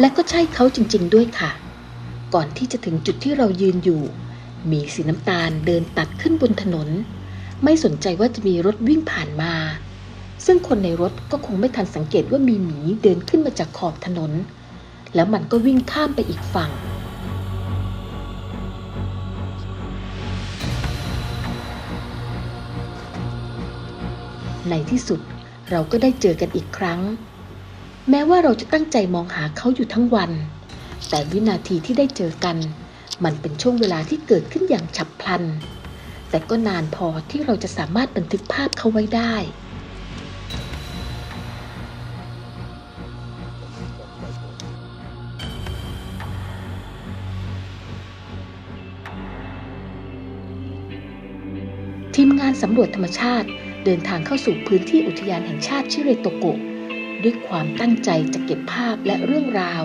และก็ใช่เขาจริงๆด้วยค่ะ ก่อนที่จะถึงจุดที่เรายืนอยู่ มีสีน้ำตาลเดินตัดขึ้นบนถนน ไม่สนใจว่าจะมีรถวิ่งผ่านมา ซึ่งคนในรถก็คงไม่ทันสังเกตว่ามีหมีเดินขึ้นมาจากขอบถนน แล้วมันก็วิ่งข้ามไปอีกฝั่งในที่สุดเราก็ได้เจอกันอีกครั้ง แม้ว่าเราจะตั้งใจมองหาเขาอยู่ทั้งวัน แต่วินาทีที่ได้เจอกัน มันเป็นช่วงเวลาที่เกิดขึ้นอย่างฉับพลัน แต่ก็นานพอที่เราจะสามารถบันทึกภาพเขาไว้ได้ทีมงานสำรวจธรรมชาติเดินทางเข้าสู่พื้นที่อุทยานแห่งชาติชิเรโตโกะ ด้วยความตั้งใจจะเก็บภาพและเรื่องราว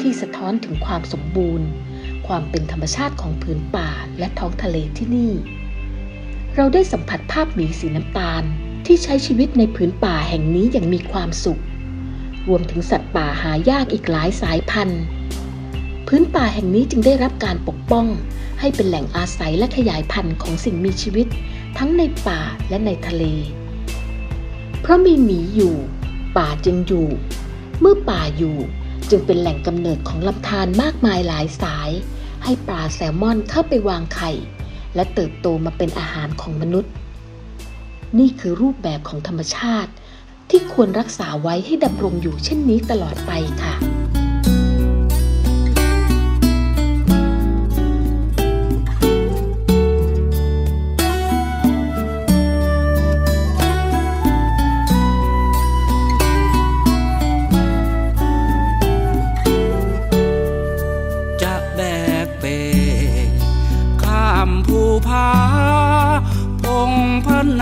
ที่สะท้อนถึงความสมบูรณ์ ความเป็นธรรมชาติของผืนป่าและท้องทะเลที่นี่ เราได้สัมผัสภาพหมีสีน้ำตาลที่ใช้ชีวิตในผืนป่าแห่งนี้อย่างมีความสุข รวมถึงสัตว์ป่าหายากอีกหลายสายพันธุ์ พื้นป่าแห่งนี้จึงได้รับการปกป้อง ให้เป็นแหล่งอาศัยและขยายพันธุ์ของสิ่งมีชีวิต ทั้งในป่าและในทะเล เพราะมีหมีอยู่ ป่าจึงอยู่ เมื่อป่าอยู่จึงเป็นแหล่งกำเนิดของลำธารมากมายหลายสาย ให้ปลาแซลมอนเข้าไปวางไข่ และเติบโตมาเป็นอาหารของมนุษย์ นี่คือรูปแบบของธรรมชาติที่ควรรักษาไว้ให้ดำรงอยู่เช่นนี้ตลอดไปค่ะจะ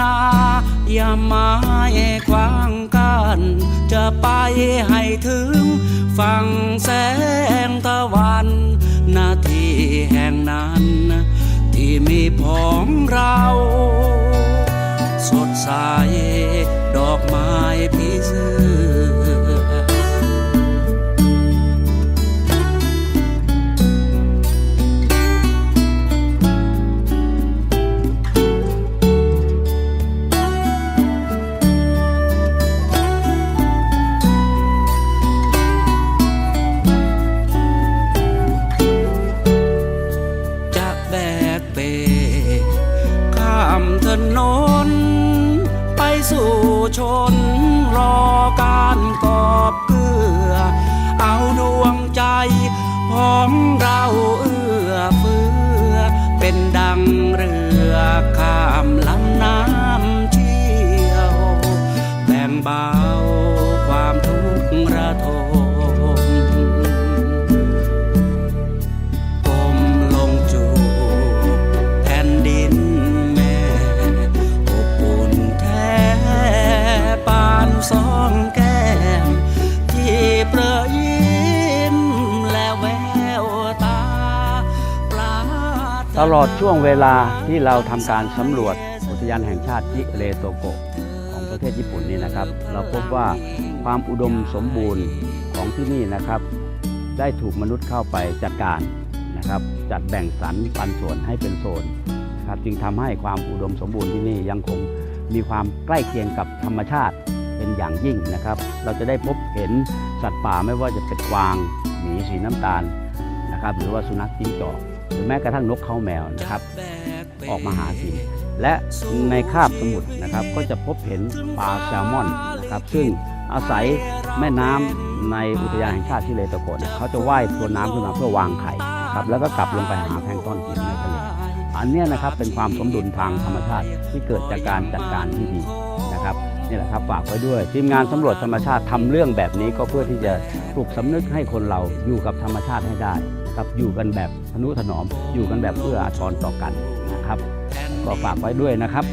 นาอย่าไม้ขวางกัน จะไปให้ถึงฝั่งแสงตะวันนาทีแห่งนั้น ที่มีพ้องเรา สู่ชนรอการกอบเกลือ เอาดวงใจของเราเอื้อเฟื้อ เป็นดังเรือข้ามลำน้ำเชี่ยว แบ่งเบาความทุกข์ระทม ลอดช่วงเวลาที่เราทำการสำรวจอุทยานแห่งชาติจิเรโตโกะของประเทศญี่ปุ่นนี่นะครับ เราพบว่าความอุดมสมบูรณ์ของที่นี่นะครับ ได้ถูกมนุษย์เข้าไปจัดการนะครับ จัดแบ่งสรรปันส่วนให้เป็นโซนครับจึงทำให้ความอุดมสมบูรณ์ที่นี่ยังคงมีความใกล้เคียงกับธรรมชาติเป็นอย่างยิ่งนะครับ เราจะได้พบเห็นสัตว์ป่าไม่ว่าจะเป็นกวางหมีสีน้ำตาลนะครับ หรือว่าสุนัขจิ้งจอก หรือแม้กระทั่งนกเขาแมวนะครับ ออกมาหากิน และในคาบสมุทรนะครับ ก็จะพบเห็นปลาแซลมอนนะครับ ซึ่งอาศัยแม่น้ำในอุทยานแห่งชาติที่เลตะโกนเขาจะว่ายทวนน้ำขึ้นมาเพื่อวางไข่ครับแล้วก็กลับลงไปหาแพลงก์ต้อนกินในทะเลอันเนี้ยนะครับเป็นความสมดุลทางธรรมชาติที่เกิดจากการจัดการที่ดีนะครับนี่แหละครับฝากไว้ด้วย ทีมงานสำรวจธรรมชาติทำเรื่องแบบนี้ก็เพื่อที่จะปลุกสำนึกให้คนเราอยู่กับธรรมชาติให้ได้ กับอยู่กันแบบทนุถนอม อยู่กันแบบเอื้ออาทรต่อกันนะครับ ก็ฝากไว้ด้วยนะครับ